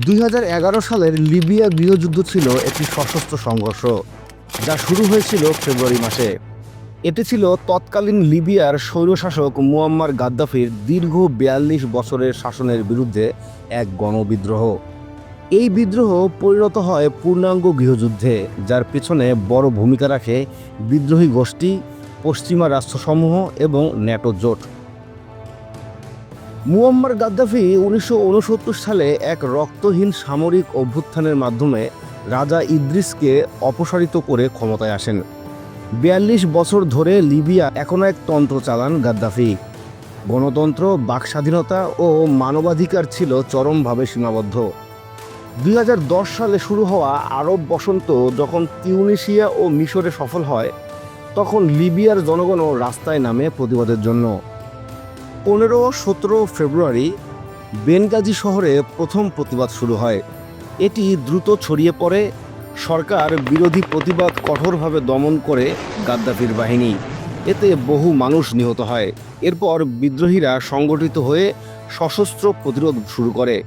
দুই হাজার এগারো সালের লিবিয়া গৃহযুদ্ধ ছিল একটি সশস্ত্র সংঘর্ষ, যা শুরু হয়েছিল ফেব্রুয়ারি মাসে। এটি ছিল তৎকালীন লিবিয়ার স্বৈরশাসক মুয়াম্মার গাদ্দাফির দীর্ঘ বিয়াল্লিশ বছরের শাসনের বিরুদ্ধে এক গণবিদ্রোহ। এই বিদ্রোহ পরিণত হয় পূর্ণাঙ্গ গৃহযুদ্ধে, যার পেছনে বড় ভূমিকা রাখে বিদ্রোহী গোষ্ঠী, পশ্চিমা রাষ্ট্রসমূহ এবং ন্যাটো জোট। মুয়াম্মার গাদ্দাফি উনিশশো উনসত্তর সালে এক রক্তহীন সামরিক অভ্যুত্থানের মাধ্যমে রাজা ইদ্রিসকে অপসারিত করে ক্ষমতায় আসেন। বিয়াল্লিশ বছর ধরে লিবিয়া এখনও এক তন্ত্র চালান গাদ্দাফি। গণতন্ত্র, বাকস্বাধীনতা ও মানবাধিকার ছিল চরমভাবে সীমাবদ্ধ। দুই হাজার দশ সালে শুরু হওয়া আরব বসন্ত যখন তিউনিশিয়া ও মিশরে সফল হয়, তখন লিবিয়ার জনগণও রাস্তায় নামে প্রতিবাদের জন্য। পনেরো, সতেরো ফেব্রুয়ারি বেনগাজি শহরে প্রথম প্রতিবাদ শুরু হয়। এটি দ্রুত ছড়িয়ে পড়ে। সরকার বিরোধী প্রতিবাদ কঠোরভাবে দমন করে গাদ্দাফির বাহিনী। এতে বহু মানুষ নিহত হয়। এরপর বিদ্রোহীরা সংগঠিত হয়ে সশস্ত্র প্রতিরোধ শুরু করে।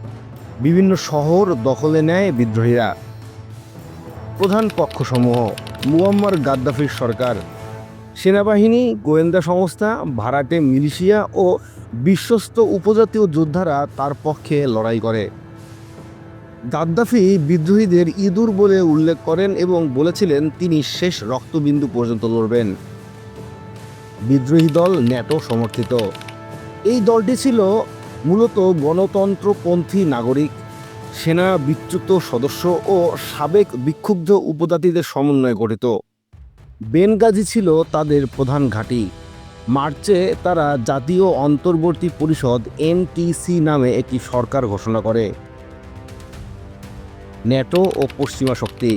বিভিন্ন শহর দখলে নেয় বিদ্রোহীরা। প্রধান পক্ষসমূহ, মুয়াম্মার গাদ্দাফির সরকার সেনাবাহিনী, গোয়েন্দা সংস্থা, ভাড়াটে মিলিশিয়া ও বিশ্বস্ত উপজাতীয় যোদ্ধারা তার পক্ষে লড়াই করে। গাদ্দাফি বিদ্রোহীদের ইঁদুর বলে উল্লেখ করেন এবং বলেছিলেন, তিনি শেষ রক্তবিন্দু পর্যন্ত লড়বেন। বিদ্রোহী দল ন্যাটো সমর্থিত। এই দলটি ছিল মূলত গণতন্ত্রপন্থী নাগরিক, সেনা বিচ্যুত সদস্য ও সাবেক বিক্ষুব্ধ উপজাতিদের সমন্বয়ে গঠিত। বেনগাজি ছিল তাদের প্রধান ঘাঁটি। মার্চে তারা জাতীয় অন্তর্বর্তী পরিষদ এনটিসি নামে একটি সরকার ঘোষণা করে। ন্যাটো ও পশ্চিমা শক্তি।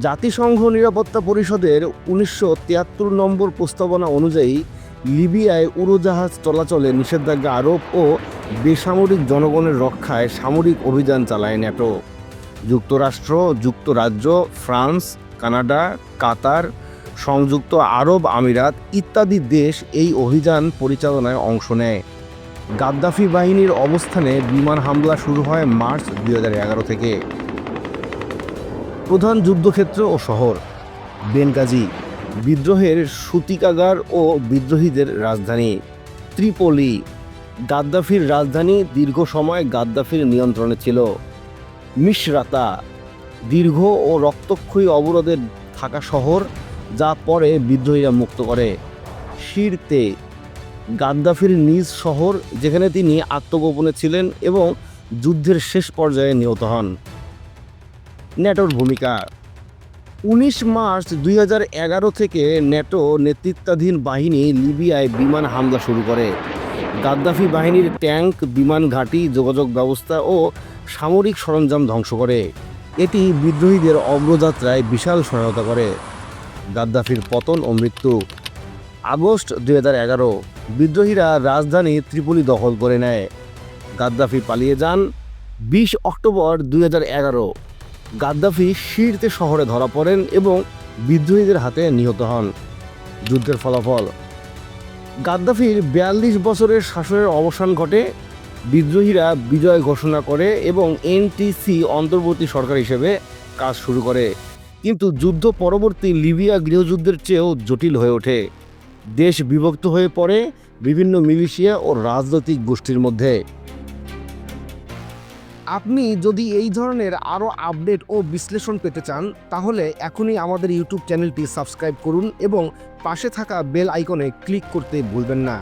জাতিসংঘ নিরাপত্তা পরিষদের উনিশশো তিয়াত্তর নম্বর প্রস্তাবনা অনুযায়ী লিবিয়ায় উড়োজাহাজ চলাচলে নিষেধাজ্ঞা আরোপ ও বেসামরিক জনগণের রক্ষায় সামরিক অভিযান চালায় ন্যাটো। যুক্তরাষ্ট্র, যুক্তরাজ্য, ফ্রান্স, কানাডা, কাতার সংযুক্ত আরব আমিরাত ইত্যাদি দেশ এই অভিযান পরিচালনায় অংশ নেয়। গাদ্দাফি বাহিনীর অবস্থানে বিমান হামলা শুরু হয় মার্চ দুই হাজার এগারো থেকে। প্রধান যুদ্ধক্ষেত্র ও শহর, বেনগাজি, বিদ্রোহের সূতিকাগার ও বিদ্রোহীদের রাজধানী। ত্রিপলি, গাদ্দাফির রাজধানী দীর্ঘ সময় গাদ্দাফির নিয়ন্ত্রণে ছিল। মিশরাতা, দীর্ঘ ও রক্তক্ষয়ী অবরোধের থাকা শহর যা পরে বিদ্রোহীরা মুক্ত করে। শিরতে গাদ্দাফির নিজ শহর, যেখানে তিনি আত্মগোপনে ছিলেন এবং যুদ্ধের শেষ পর্যায়ে নিহত হন। ন্যাটোর ভূমিকা। উনিশ মার্চ দুই হাজার এগারো থেকে ন্যাটো নেতৃত্বাধীন বাহিনী লিবিয়ায় বিমান হামলা শুরু করে। গাদ্দাফি বাহিনীর ট্যাঙ্ক, বিমান ঘাঁটি, যোগাযোগ ব্যবস্থা ও সামরিক সরঞ্জাম ধ্বংস করে। এটি বিদ্রোহীদের অগ্রযাত্রায় বিশাল সহায়তা করে। গাদ্দাফির পতন ও মৃত্যু। আগস্ট দুই এগারো, বিদ্রোহীরা রাজধানী ত্রিপলি দখল করে নেয়। গাদ্দাফি পালিয়ে যান। বিশ অক্টোবর দুই এগারো, গাদ্দাফি শিরতে শহরে ধরা পড়েন এবং বিদ্রোহীদের হাতে নিহত হন। যুদ্ধের ফলাফল। গাদ্দাফির বিয়াল্লিশ বছরের শাসনের অবসান ঘটে। বিদ্রোহীরা বিজয় ঘোষণা করে এবং এনটিসি অন্তর্বর্তী সরকার হিসেবে কাজ শুরু করে। কিন্তু যুদ্ধ পরবর্তী লিবিয়া গৃহযুদ্ধের চেয়েও জটিল হয়ে ওঠে। দেশ বিভক্ত হয়ে পড়ে বিভিন্ন মিলিশিয়া ও রাজনৈতিক গোষ্ঠীর মধ্যে। আপনি যদি এই ধরনের আরও আপডেট ও বিশ্লেষণ পেতে চান, তাহলে এখনই আমাদের ইউটিউব চ্যানেলটি সাবস্ক্রাইব করুন এবং পাশে থাকা বেল আইকনে ক্লিক করতে ভুলবেন না।